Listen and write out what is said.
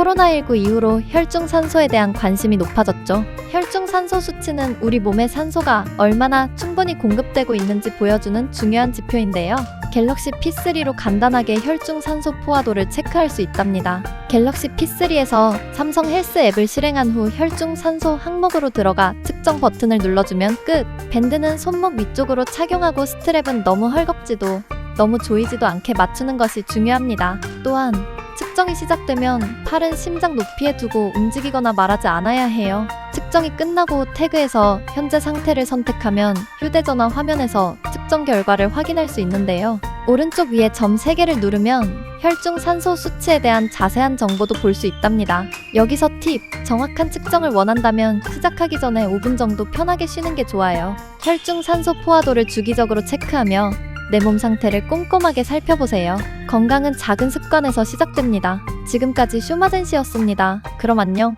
코로나19 이후로 혈중산소에 대한 관심이 높아졌죠. 혈중산소 수치는 우리 몸에 산소가 얼마나 충분히 공급되고 있는지 보여주는 중요한 지표인데요. 갤럭시 P3로 간단하게 혈중산소 포화도를 체크할 수 있답니다. 갤럭시 P3에서 삼성 헬스 앱을 실행한 후 혈중산소 항목으로 들어가 측정 버튼을 눌러주면 끝! 밴드는 손목 위쪽으로 착용하고 스트랩은 너무 헐겁지도 너무 조이지도 않게 맞추는 것이 중요합니다. 또한 측정이 시작되면 팔은 심장 높이에 두고 움직이거나 말하지 않아야 해요. 측정이 끝나고 태그에서 현재 상태를 선택하면 휴대전화 화면에서 측정 결과를 확인할 수 있는데요. 오른쪽 위에 점 3개를 누르면 혈중 산소 수치에 대한 자세한 정보도 볼 수 있답니다. 여기서 팁! 정확한 측정을 원한다면 시작하기 전에 5분 정도 편하게 쉬는 게 좋아요. 혈중 산소 포화도를 주기적으로 체크하며 내 몸 상태를 꼼꼼하게 살펴보세요. 건강은 작은 습관에서 시작됩니다. 지금까지 슈마젠 씨였습니다. 그럼 안녕.